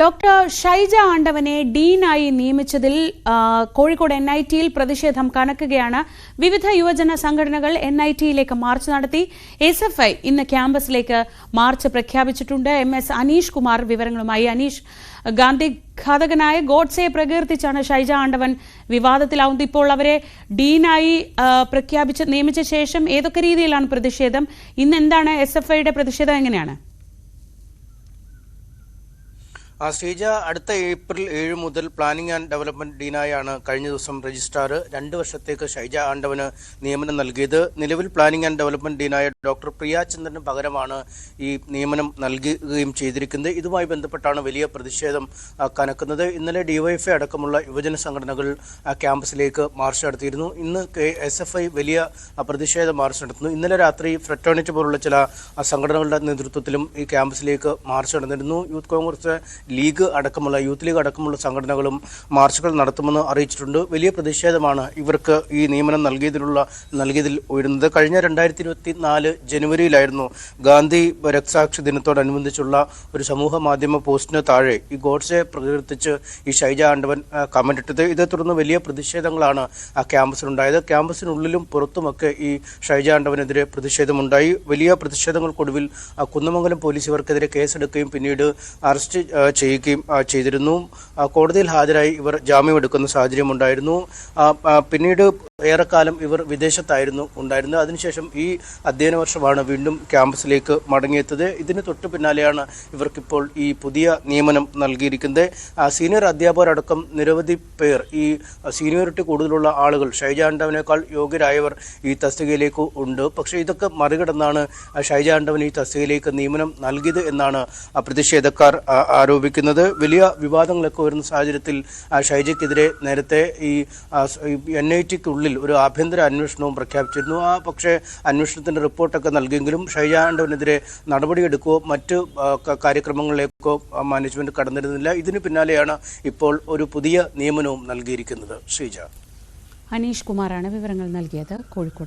Doctor Shaija ആണ്ടവനെ ഡീനായി നിയമിച്ചതിൽ കോഴിക്കോട് എൻ ഐ ടിയിൽ പ്രതിഷേധം കനക്കുകയാണ്. വിവിധ യുവജന സംഘടനകൾ എൻ ഐ ടിയിലേക്ക് മാർച്ച് നടത്തി. എസ് എഫ് ഐ ഇന്ന് ക്യാമ്പസിലേക്ക് മാർച്ച് പ്രഖ്യാപിച്ചിട്ടുണ്ട്. എം എസ് അനീഷ് കുമാർ വിവരങ്ങളുമായി. അനീഷ് ഗാന്ധി ഘാതകനായ ഗോഡ്സയെ പ്രകീർത്തിച്ചാണ് ഷൈജ ആണ്ടവൻ വിവാദത്തിലാവുന്നത്. ഇപ്പോൾ അവരെ ഡീനായി പ്രഖ്യാപിച്ച് നിയമിച്ച ശേഷം ഏതൊക്കെ രീതിയിലാണ് പ്രതിഷേധം? ഇന്ന് എന്താണ് എസ് എഫ് ഐയുടെ പ്രതിഷേധം? എങ്ങനെയാണ്? ശ്രീജ അടുത്ത ഏപ്രിൽ ഏഴ് മുതൽ പ്ലാനിംഗ് ആൻഡ് ഡെവലപ്മെന്റ് ഡീനായാണ് കഴിഞ്ഞ ദിവസം രജിസ്ട്രാർ രണ്ട് വർഷത്തേക്ക് ഷൈജ ആണ്ടവന് നിയമനം നൽകിയത്. നിലവിൽ പ്ലാനിംഗ് ആൻഡ് ഡെവലപ്മെന്റ് ഡീനായ ഡോക്ടർ പ്രിയ ചന്ദ്രന് പകരമാണ് ഈ നിയമനം നൽകുകയും ചെയ്തിരിക്കുന്നത്. ഇതുമായി ബന്ധപ്പെട്ടാണ് വലിയ പ്രതിഷേധം കനക്കുന്നത്. ഇന്നലെ ഡിവൈഎഫ്ഐ അടക്കമുള്ള യുവജന സംഘടനകൾ ക്യാമ്പസിലേക്ക് മാർച്ച് നടത്തിയിരുന്നു. ഇന്ന് കെ എസ് എഫ് ഐ വലിയ പ്രതിഷേധ മാർച്ച് നടത്തുന്നു. ഇന്നലെ രാത്രി ഫ്രറ്റേണിറ്റി പോലുള്ള ചില സംഘടനകളുടെ നേതൃത്വത്തിലും ഈ ക്യാമ്പസിലേക്ക് മാർച്ച് നടന്നിരുന്നു. യൂത്ത് കോൺഗ്രസ് ലീഗ് അടക്കമുള്ള യൂത്ത് ലീഗ് അടക്കമുള്ള സംഘടനകളും മാർച്ചുകൾ നടത്തുമെന്ന് അറിയിച്ചിട്ടുണ്ട്. വലിയ പ്രതിഷേധമാണ് ഇവർക്ക് ഈ നിയമനം നൽകിയതിലുള്ള നൽകിയതിൽ ഉയരുന്നത്. കഴിഞ്ഞ രണ്ടായിരത്തി ഇരുപത്തി നാല് ജനുവരിയിലായിരുന്നു ഗാന്ധി രക്തസാക്ഷി ദിനത്തോടനുബന്ധിച്ചുള്ള ഒരു സമൂഹ മാധ്യമ പോസ്റ്റിന് താഴെ ഈ ഗോഡ്സെ പ്രകീർത്തിച്ച് ഈ ഷൈജ ആണ്ടവൻ കമന്റ് ഇട്ടത്. ഇതേ തുടർന്ന് വലിയ പ്രതിഷേധങ്ങളാണ് ആ ക്യാമ്പസിലുണ്ടായത്. ക്യാമ്പസിനുള്ളിലും പുറത്തുമൊക്കെ ഈ ഷൈജ ആണ്ടവനെതിരെ പ്രതിഷേധമുണ്ടായി. വലിയ പ്രതിഷേധങ്ങൾക്കൊടുവിൽ കുന്നമംഗലം പോലീസ് ഇവർക്കെതിരെ കേസെടുക്കുകയും പിന്നീട് അറസ്റ്റ് ചെയ്യുകയും ചെയ്തിരുന്നു. കോടതിയിൽ ഹാജരായി ഇവർ ജാമ്യം എടുക്കുന്ന സാഹചര്യമുണ്ടായിരുന്നു പിന്നീട് ഏറെക്കാലം ഇവർ വിദേശത്തായിരുന്നു ഉണ്ടായിരുന്നത്. അതിനുശേഷം ഈ അധ്യയന വർഷമാണ് വീണ്ടും ക്യാമ്പസിലേക്ക് മടങ്ങിയെത്തത് ഇതിന് തൊട്ട് പിന്നാലെയാണ് ഇവർക്കിപ്പോൾ ഈ പുതിയ നിയമനം നൽകിയിരിക്കുന്നത്. സീനിയർ അധ്യാപകരടക്കം നിരവധി പേർ ഈ സീനിയോറിറ്റി കൂടുതലുള്ള ആളുകൾ ഷൈജാണ്ടവനേക്കാൾ യോഗ്യരായവർ ഈ തസ്തികയിലേക്ക് ഉണ്ട്. പക്ഷേ ഇതൊക്കെ മറികടന്നാണ് ഷൈജാണ്ടവൻ ഈ തസ്തികയിലേക്ക് നിയമനം നൽകിയത് എന്നാണ് പ്രതിഷേധക്കാർ ആ, ആരോപിക്കുന്നത് വലിയ വിവാദങ്ങളൊക്കെ വരുന്ന സാഹചര്യത്തിൽ ഷൈജയ്ക്കെതിരെ നേരത്തെ ഈ എൻ ഐ ടിക്കുള്ളിൽ ഒരു ആഭ്യന്തര അന്വേഷണവും പ്രഖ്യാപിച്ചിരുന്നു. ആ പക്ഷേ അന്വേഷണത്തിന്റെ റിപ്പോർട്ടൊക്കെ നൽകിയെങ്കിലും ഷൈജ ആണ്ടവനെതിരെ നടപടിയെടുക്കുകയോ മറ്റ് കാര്യക്രമങ്ങളിലേക്കോ മാനേജ്മെന്റ് കടന്നിരുന്നില്ല. ഇതിന് പിന്നാലെയാണ് ഇപ്പോൾ ഒരു പുതിയ നിയമനവും നൽകിയിരിക്കുന്നത്. ശ്രീജ. അനീഷ് കുമാറാണ് വിവരങ്ങൾ നൽകിയത്. കോഴിക്കോട്.